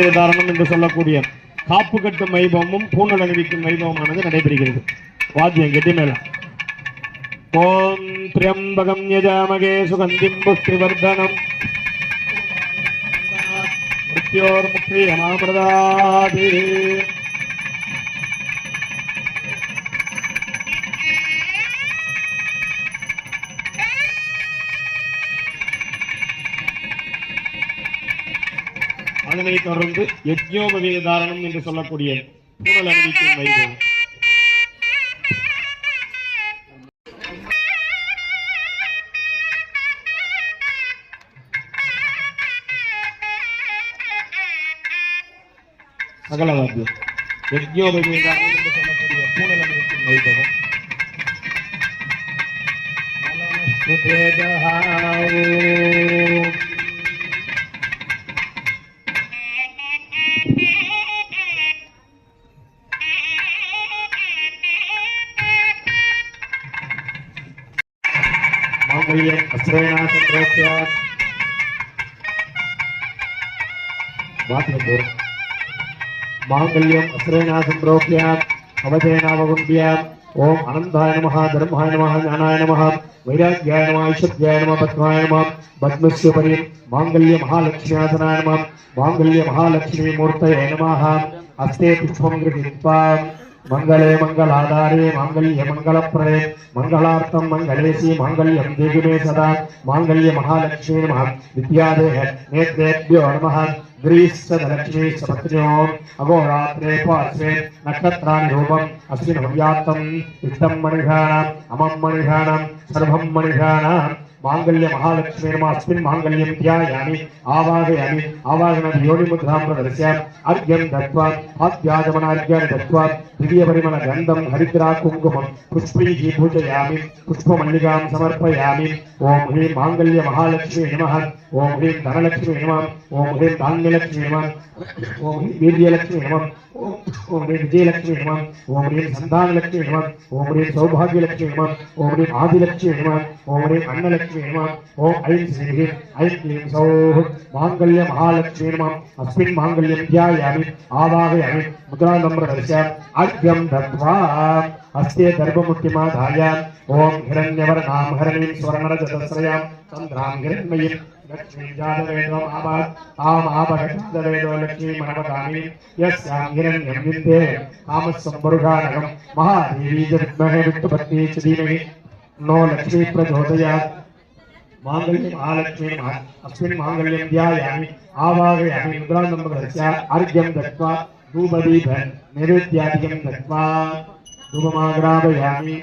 உதாரணம் என்று சொல்லக்கூடிய காப்பு கட்டும் வைபவமும் பூணல் அணிவிக்கும் வைபவமானது நடைபெறுகிறது. வாத்தியம் கெட்டி மேல. ஓம் திரியம்பகம் யஜாமகே சுகந்திம் புஷ்டிவர்தனம். மிருத்யோர் முக்தியமாமிரதாதி அதனைத் தொடர்ந்து யஜ்யோபவீத தாரணம் என்று சொல்லக்கூடிய பூணல் அணிவிக்கும் வைபவம் சகலவாத்தியம். யஜ்யோபவீத தாரணம் என்று சொல்லக்கூடிய அணிவிக்கும் வைபவம் सामय्यम् अश्रयणा सङ्क्रात्यात् मातृदूरम् माङ्गल्यम् अश्रयणा सम्प्रोक्यात् अवधेनावगुण्ड्यात् ॐ अनन्ताय नमः धर्माय नमः ज्ञानाय नमः वैराग्याय नमः ऐश्वर्याय नमः पद्माय नमः पद्मस्योपरि माङ्गल्यमहालक्ष्म्यासनाय नमः माङ्गल्यमहालक्ष्मीमूर्तये नमः हस्ते पुष्पं गृहीत्वा మంగళే మంగళాధారే మాంగళ్య మంగళప్రదే. మంగళార్థం మంగళేసి మంగళ్యం దేవిమే సదా. మాంగళ్య మహాలక్ష్మీ నమ. విద్యాదేహ నేత్రేభ్యో నమ. గ్రీస్తలక్ష్మీ సపత్న్యో అఘోరాత్రే పార్శ్వే నక్షత్రాన్ని రూపం అశ్విన వ్యాప్తం ఇష్టం మణిఘానం అమం మణిఘానం సర్వం మణిఘానం. மாங்கல்ய மகாலட்சுமி நமஸ்மின் மாங்கல்யம் தியாயாமி ஆவாகயாமி ஆவாகன யோனி முத்ராம் பிரதர்சியாம் அர்க்யம் தத்வா ஆத்யாஜமனார்க்யான் தத்வா திவ்ய பரிமள கந்தம் ஹரித்ரா குங்குமம் புஷ்பீஹி பூஜயாமி புஷ்ப மல்லிகாம் சமர்ப்பயாமி. ஓம் ஹ்ரீம் மாங்கல்ய மகாலட்சுமி நமஹ ஓம் ஹ்ரீம் தனலட்சுமி நமம் ஓம் ஹ்ரீம் தான்யலட்சுமி நமம் ஓம் வீரியலட்சுமி நமம் ஓம் ஓம் ரீம் விஜயலட்சுமி ஹனுமான் ஓம் ரீம் சந்தானலட்சுமி ஹனுமான் ஓம் ரீம் சௌபாகியலட்சுமி ஹனுமான் ஓம் ரீம் ஆதிலட்சுமி ஹனுமான் ஓம் ரீம் அன்னலட்சுமி ஹனுமான் ஓம் ஐம் ஸ்ரீ ஹீம் ஐம் க்ளீம் சௌஹ் மாங்கல்ய மகாலட்சுமி ஹனுமான் அஸ்மின் மாங்கல்யம் தியாயாமி ஆவாகயாமி முத்ராநம்பர தரிசா அர்க்யம் தத்வா அஸ்தே தர்பமுட்டிமா தாயாம் ओम हिरण्यवर नाम हरणी हिरण्यवर्णाम हरणीं स्वर्णरजतश्रयां चन्द्रां हिरण्मयीं लक्ष्मीजातवेदो आमात् आम् लक्ष्मी मनवदामी यस्यां हिरण्यं विद्ये नगम महादेवी जग्महे वित्तपत्नी च धीमहि। नो लक्ष्मी प्रचोदयात्। मांगल्यम आलक्ष्मी अस्मिन् मांगल्यम ध्यायामि। आवाहयामि मुद्रानम्बरस्य अर्घ्यं दत्त्वा धूपदीप नैवेद्यादिकं दत्त्वा धूपमाग्रापयामि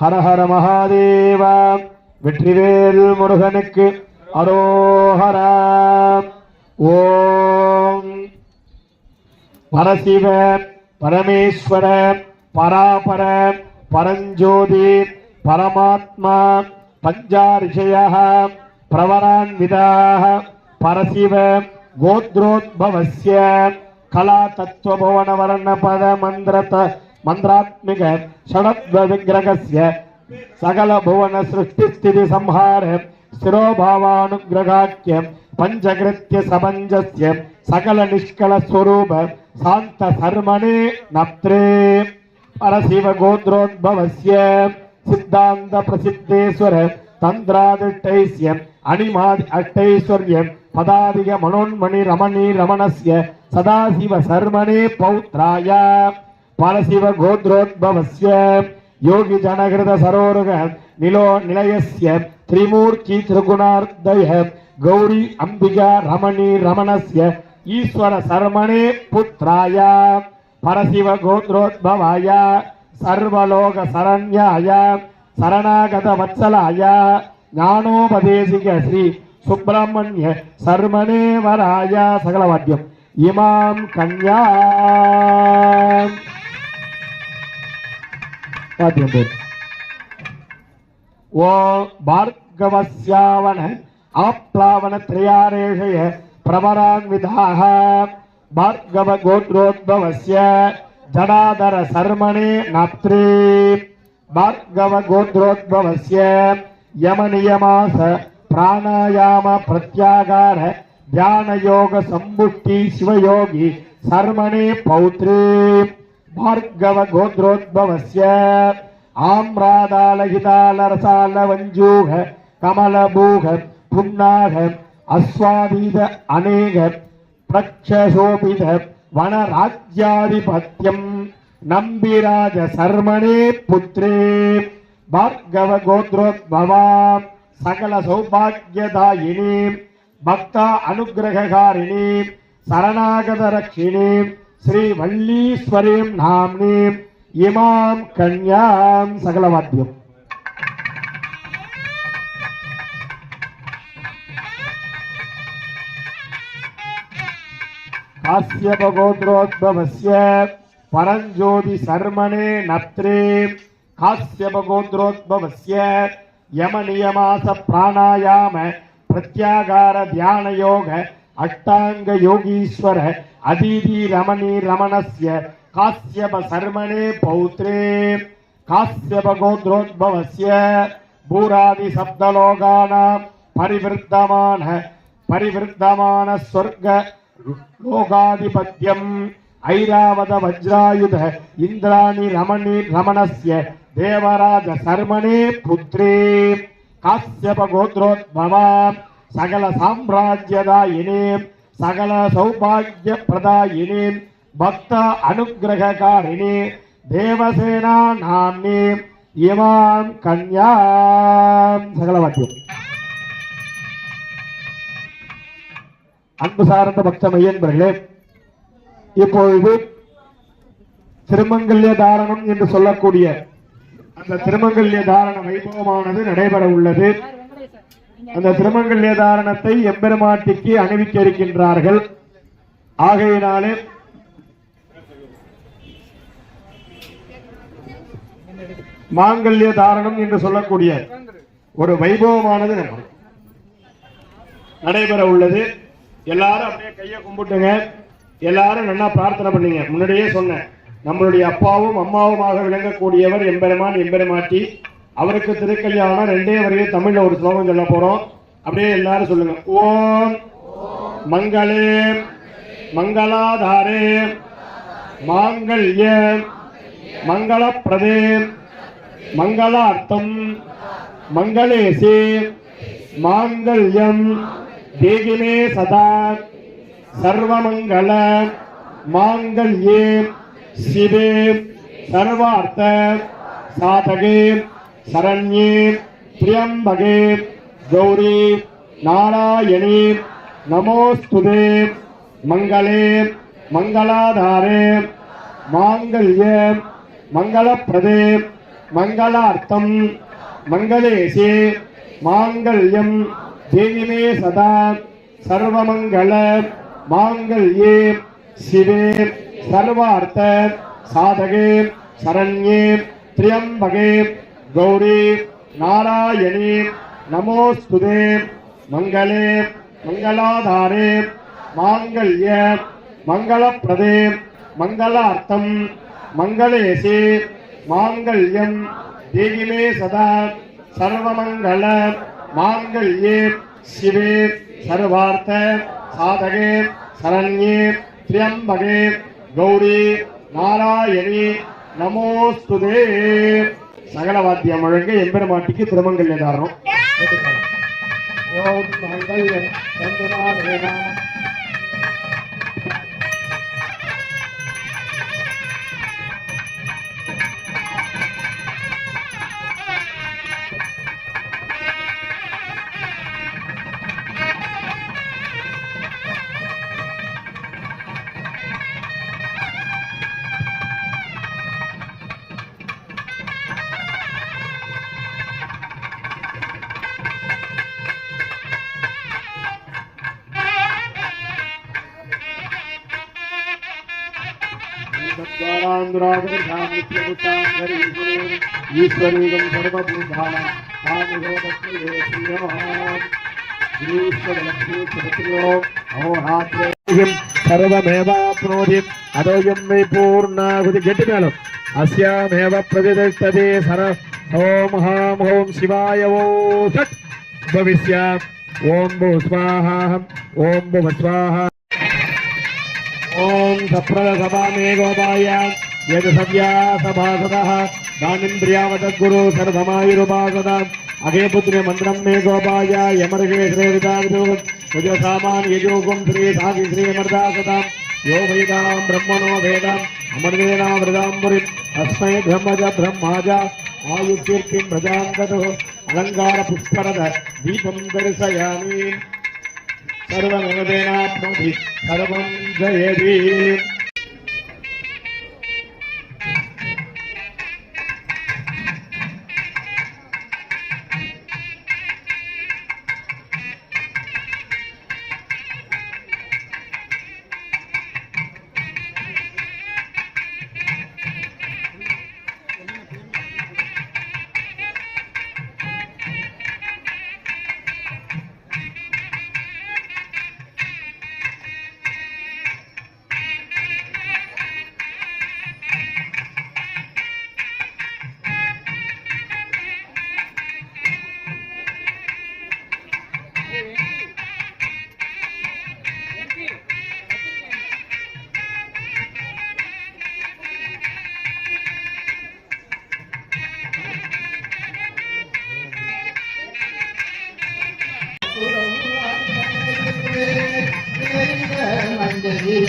ஹரஹர ஹர மகாதேவ. வெற்றிவேல் முருகனுக்கு அரோஹரா. ஓம். பரசிவ பரமேஸ்வர பராபர பரஞ்சோதி பரமாத்மா பஞ்சாரிஷய பிரவரான்விதாக பரசிவ கோத்ரோத்பவசிய கலா தத்துவபவன வர்ண பத மந்திரத மந்திராத்மிக ஷடத்வ சகல புவன சிருஷ்டி ஸ்திதி சம்ஹார ஸ்திரோபாவானுகிரகாக்கியம் பஞ்சகிருத்திய சபஞ்சஸ்ய சகல நிஷ்கல ஸ்வரூப சாந்த சர்மணே நப்த்ரே பரசிவ கோத்ரோத்பவசிய சித்தாந்த பிரசித்தேஸ்வர தந்திராதிஷ்டைஸ்ய அணிமாதி அட்டைஸ்வர்யம் பதாதிக மனோன்மணி ரமணி ரமணஸ்ய சதாசிவ சர்மணே பௌத்ராய பரசிவ கோத்ரோத்பவஸ்ய யோகி ஜனகிருத சரோருக நிலோ நிலையஸ்ய திரிமூர்த்தி திருகுணார்த்தய கௌரி அம்பிகா ரமணி ரமணஸ்ய ஈஸ்வர சர்மணே புத்திராய பரசிவ கோத்ரோத்பவாய சர்வலோக சரண்யாய சரணாகத வத்சலாய ஞானோபதேசிக ஸ்ரீ சுப்பிரமணிய சர்மனே வராய சகலவாத்தியம் இமாம் கன்யா माध्यम वो भार्गवस्यावन है आप्लावन त्रियारेश है प्रवरान्विधाः भार्गव गोत्रोद्भवस्य जनादर शर्मणे नात्रे। भार्गव गोत्रोद्भवस्य यम नियमास प्राणायाम प्रत्यागार ध्यान योग संबुक्ति शिव योगी सर्मणे पौत्री। భార్గవ గోత్రోద్భవస్య ఆమ్రాదాలహితాలరసాల వంజూహ కమలభూహ పున్నాహ అస్వాదీత అనేక ప్రక్షశోభిత వనరాజ్యాధిపత్యం நம்பிராஜ சர்மனே புத்ரே பார்கவ கோத்ரோத்பவா சகல சௌபாகியதாயினி பக்தா அனுகிரகாரிணி சரணாகத ரட்சிணி श्री वल्लीश्वरी नामनी इमाम कन्या सकल वाद्य परंजोदि शर्मणे श्रीवल्लीश्वरीं नाम्नीम् इमां यम नियमास प्राणायाम प्रत्यागार ध्यान योग अष्टांग योगीश्वर है அதீதி ரமணி ரமணஸ்ய காசியப சர்மணே பௌத்ரே காசியப கோத்ரோத்பவஸ்ய பூராதி சப்தலோகானாம் பரிவிருத்தமான பரிவிருத்தமான சொர்க்க லோகாதிபத்தியம் ஐராவத வஜ்ராயுத இந்திராணி ரமணி ரமணஸ்ய தேவராஜ சர்மணே புத்ரே. காசியப கோத்ரோத்பவாம் சகல சாம்ராஜ்யதாயினே சகல சௌபாகிய பிரதாயினே பக்த அனுகிரகாரிணி தேவசேனா நாமே இமாம் கன்யா சகலவாக்கியம். அன்பு சார்ந்த பக்த மையன்பர்களே இப்பொழுது திருமங்கல்ய தாரணம் என்று சொல்லக்கூடிய அந்த திருமங்கல்ய தாரண வைபவமானது நடைபெற உள்ளது அந்த திருமங்கல்ய தாரணத்தை எம்பெருமாட்டிக்கு அணிவிக்க இருக்கின்றார்கள் ஆகையினாலே மாங்கல்ய தாரணம் என்று சொல்லக்கூடிய ஒரு வைபவமானது நடைபெற உள்ளது. எல்லாரும் அப்படியே கையை கும்பிட்டுங்க. எல்லாரும் நல்லா பிரார்த்தனை பண்ணீங்க. முன்னாடியே சொன்னேன். நம்மளுடைய அப்பாவும் அம்மாவுமாக விளங்கக்கூடியவர் எம்பெருமான் எம்பெருமாட்டி. அவருக்கு திருக்கல்யாணம் ரெண்டே வரையும் தமிழ்ல ஒரு ஸ்லோகம் சொல்ல போறோம். அப்படியே எல்லாரும் சொல்லுங்க. ஓம் மங்களே மங்களாதாரே மாங்கல்ய மங்களப்பிரதே மங்களார்த்தம் மங்களேசே மாங்கல்யம் தேகிமே சதா சர்வமங்கள மாங்கல்யே சிவே சர்வார்த்த சாதகே. சரண்யே பிரியம்பகே கௌரி நாராயணி நமோஸ்துதே மங்களே மங்களாதாரே மாங்கல்ய மங்களப்பிரதே மங்களார்த்தம் மங்களேசே மாங்கல்யம் தேவிமே சதா சர்வமங்கள மாங்கல்யே சிவே சர்வார்த்த சாதகே சரண்யே திரியம்பகே கௌரி நாராயணி நமோஸ்துதே மங்களே மங்களாதாரே மாங்கல்ய மங்களப்பிரதே மங்களார்த்தம் மங்களேசே மாங்கல்யம் தேவிமே சதா சர்வமங்கள மாங்கல்யே சிவே சர்வார்த்த சாதகே சரண்யே திரியம்பகே கௌரி நாராயணி நமோஸ்துதே. சகல வாத்தியம் முழங்க எம்பெருமாட்டிக்கு திருமங்கல்ய தாரணம். ఈశ్వరీగం సర్వభూతాన సర్వమేవాప్నోతి అదోయం మే పూర్ణాహుతి గట్టి మేళం అస్యామేవ ప్రతిష్టతే సర ఓం హాం ఓం శివాయ ఓ సత్ భవిష్యా ఓం భూ స్వాహాహం ఓం భువ స్వాహ ఓం సప్రద సభామే గోపాయ यजसव्यासभासद दानिन्द्रियावतगुरु सर्वमायुरुपासद अगे पुत्रे मंत्रम मे गोपाय यमर्गे श्रेविदाजोगसामान यजोगुं श्री साधि श्रीमर्दासतां यो वेदां ब्रह्मणो वेदाम् अमर्वेदां वृदाम्बुरि तस्मै ब्रह्मज ब्रह्माज आयुकीर्तिं प्रजां ददो अलङ्कारपुष्करद दीपं दर्शयामि सर्वमेवेनाप्नोति सर्वं जयति